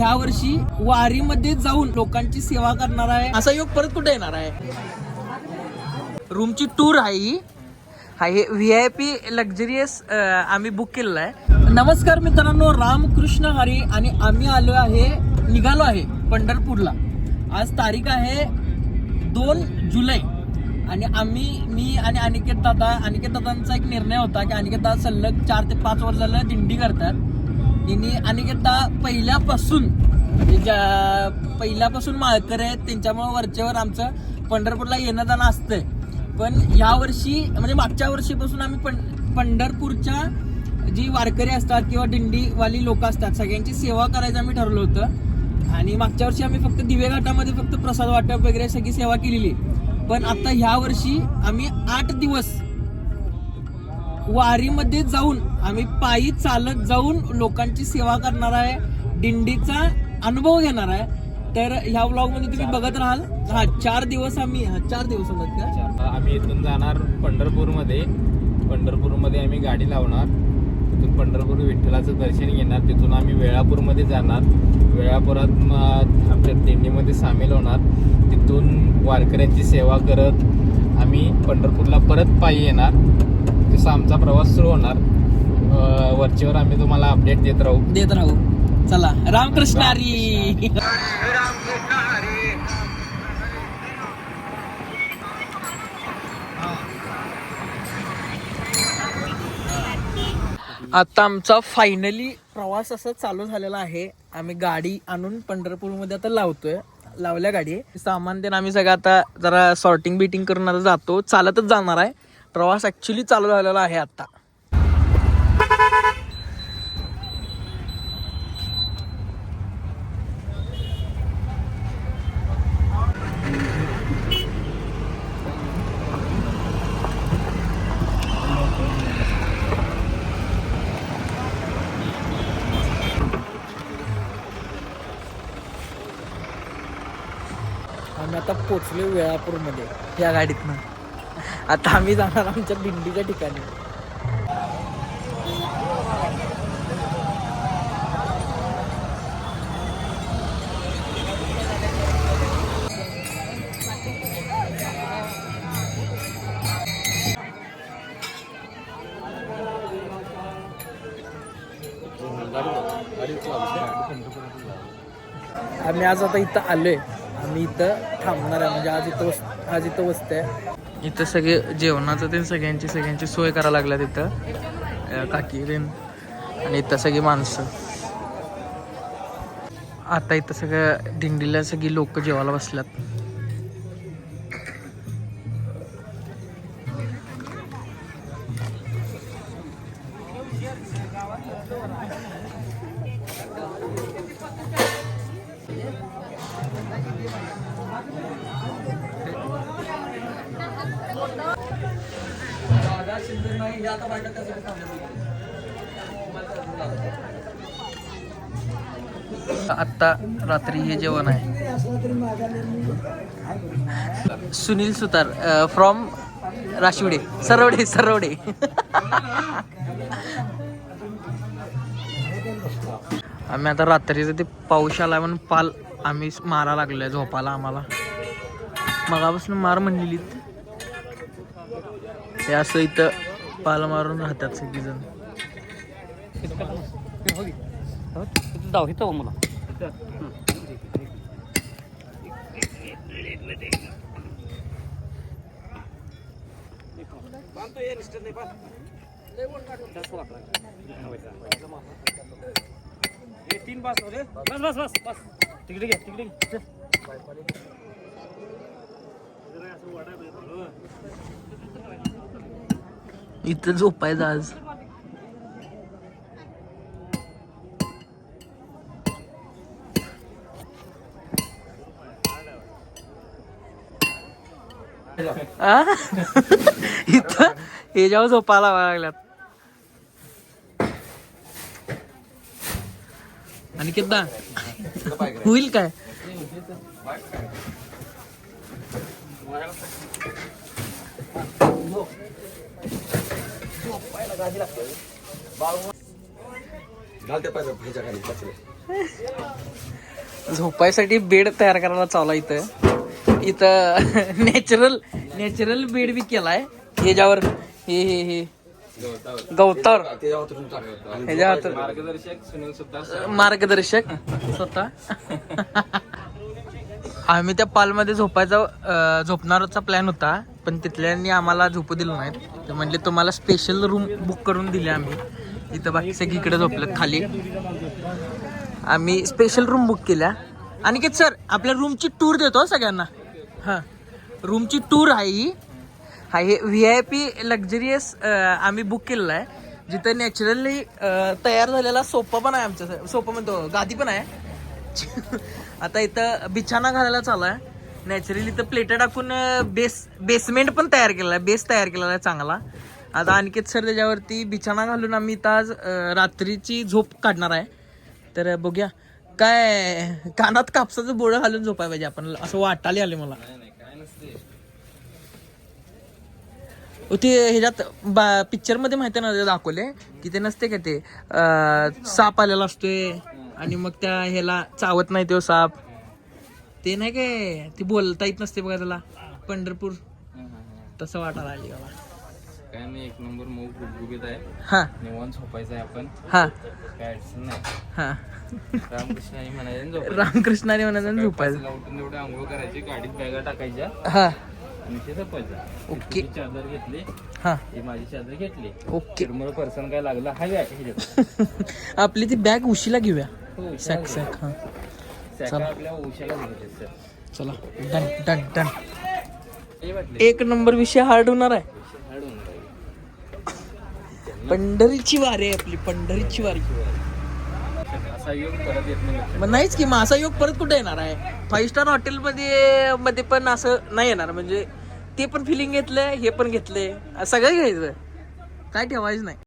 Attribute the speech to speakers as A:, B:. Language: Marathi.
A: ह्या वर्षी वारीमध्ये जाऊन लोकांची सेवा करणार आहे. असा योग परत कुठे येणार आहे? रूमची टूर आहे ही. हा हे व्ही आय पी लक्झरियस आम्ही बुक केलेला आहे. नमस्कार मित्रांनो रामकृष्ण हरी आणि आम्ही आलो आहे निघालो आहे पंढरपूरला. आज तारीख आहे दोन जुलै. आणि आम्ही मी आणि अनिकेत दादा अनिकेत दादांचा एक निर्णय होता की अनिकेत दादा सलग चार ते पाच वर्ष झालं दिंडी करतात. यांनी अनिकेत पहिल्यापासून म्हणजे ज्या पहिल्यापासून माळकर आहेत त्यांच्यामुळे वरच्यावर आमचं पंढरपूरला येणं जाणं असतंय. पण ह्या वर्षी म्हणजे मागच्या वर्षीपासून आम्ही पण पंढरपूरच्या जी वारकरी असतात किंवा दिंडीवाली लोक असतात सगळ्यांची सेवा करायचं आम्ही ठरवलं होतं. आणि मागच्या वर्षी आम्ही फक्त दिवे घाटामध्ये फक्त प्रसाद वाटप वगैरे सगळी सेवा केलेली. पण आता ह्या वर्षी आम्ही आठ दिवस वारीमध्ये जाऊन आम्ही पायी चालत जाऊन लोकांची सेवा करणार आहे दिंडीचा अनुभव घेणार आहे. तर ह्या ब्लॉगमध्ये तुम्ही बघत राहाल. हा चार दिवस आम्ही हा चार दिवस होतात.
B: आम्ही इथून जाणार पंढरपूरमध्ये. पंढरपूरमध्ये आम्ही गाडी लावणार. तिथून पंढरपूर विठ्ठलाचं दर्शन घेणार. तिथून आम्ही वेळापूरमध्ये जाणार. वेळापुरात आमच्या दिंडीमध्ये सामील होणार. तिथून वारकऱ्यांची सेवा करत आम्ही पंढरपूरला परत पायी येणार. दिवसा आमचा प्रवास सुरू होणार. वरचीवर वरचेवर आम्ही तुम्हाला अपडेट देत राहू.
A: देत राहू. चला रामकृष्ण हरी. आता आमचा फायनली प्रवास असा चालू झालेला आहे. आम्ही गाडी आणून पंढरपूरमध्ये आता लावतोय. लावल्या गाडी. सामान देणं आम्ही सगळं आता जरा सॉर्टिंग बिटिंग करून आता जातो. चालतच जाणार आहे. प्रवास ॲक्च्युली चालू झालेला आहे आता. आम्ही आता पोचलो वेळापूरमध्ये या गाडीतनं. आता आम्ही जाणार आमच्या दिंडीच्या ठिकाणी. आम्ही आज आता इथं आलोय. आम्ही इथं थांबणार आहे. म्हणजे आज इथं आज इथं वसतंय. इथं सगळे जेवणाचं ते सगळ्यांची सगळ्यांची सोय करायला लागल्या तिथं काकी तेन आणि इथं सगळी माणसं. आता इथं सगळ्या दिंडीला सगळी लोक जेवायला बसल्यात. आत्ता रात्री हे जेवण आहे. सुनील सुतार फ्रॉम राशिवडे सरवडे सरवडे. आम्ही आता रात्रीचं ते पाऊस आला म्हणून पाल आम्ही मारा लागलोय झोपाला आम्हाला. मगापासून मार म्हणलेली हे असं इथं पाल मारून राहतात सगळीजण.
C: दाखवतो मला. तीन बस बस बस बस बस. तिकडे घे तिकडे घे. चल.
A: इथं झोपायचं आज. आ? इथं हे जेव्हा झोपायला लागल्यात. आणि किद्दा होईल काय? झोपायसाठी बेड तयार करायला चालला इथं. इथं नॅचरल नॅचरल बेड बी केलाय. ह्याच्यावर हे हे हे. गवतावर. ह्याच्यावर
B: मार्गदर्शक सुनील सुद्धा.
A: मार्गदर्शक. स्वतः. आम्ही त्या पालमध्ये झोपायचा झोपणारचा प्लॅन होता पण तिथल्यांनी आम्हाला झोपू दिलं नाहीत. ते म्हणले तुम्हाला स्पेशल रूम बुक करून दिली आम्ही. इथं बाकी सगळी इकडे झोपलेत खाली. आम्ही स्पेशल रूम बुक केल्या. अनिकेत सर आपल्या रूमची टूर देतो सगळ्यांना. हां. रूमची टूर आहे ही. हा हे व्ही आय पी लक्झरियस आम्ही बुक केलेला आहे. जिथं नॅचरली तयार झालेला सोफा पण आहे आमच्या सोफा म्हणतो गादी पण आहे. आता इथं बिछाना घालायला चालू आहे नॅचरली इथं प्लेटा टाकून बेस बेसमेंट पण तयार केलेला आहे. बेस तयार केलेला आहे चांगला. आता अनिकेत सर त्याच्यावरती बिछाना घालून आम्ही इथं आज रात्रीची झोप काढणार आहे. तर बघूया. काय कानात कापसाचं बोळं घालून झोपाय पाहिजे आपण. असं वाटाले आले मला.
B: काय नसते.
A: ओ, ते ह्याच्यात बा पिक्चरमध्ये माहिती ना दाखवले की ते नसते का ते? साप आलेला असतोय. आणि मग त्या ह्याला चावत नाही तो साप. ते नाही काय ती बोलता येत नसते बघा त्याला. पंढरपूर. तसं वाटायला आली मला
B: काय नाही एक नंबर मऊ गुबगुबीत आहे.
A: हा.
B: निवांत झोपायचं आहे आपण.
A: हा.
B: काय अडचण नाही.
A: हा.
B: रामकृष्ण आणि म्हणायचं झोपायचं.
A: रामकृष्णाने म्हणायचं झोपायचं.
B: उठून तेवढे आंघोळ करायची गाडीत बॅगा टाकायच्या.
A: हा.
B: आणि ते झोपायचं.
A: ओके.
B: चादर घेतली.
A: हा.
B: ही माझी चादर घेतली.
A: ओके.
B: चिरमळ पर्सन काय लागलं हा.
A: आपली ती बॅग उशीला घेऊया. सॅक सॅक हा चला. डन डन डन एक नंबर विषय हार्ड होणार आहे. पंढरीची वारी आहे आपली पंढरीची वारी. मग नाहीच की मग असा योग परत कुठे येणार आहे? फाईव्ह स्टार हॉटेलमध्ये मध्ये पण असं नाही येणार. म्हणजे ते पण फिलिंग घेतलंय हे पण घेतलंय. सगळं घ्यायचं. काय ठेवायचं नाही.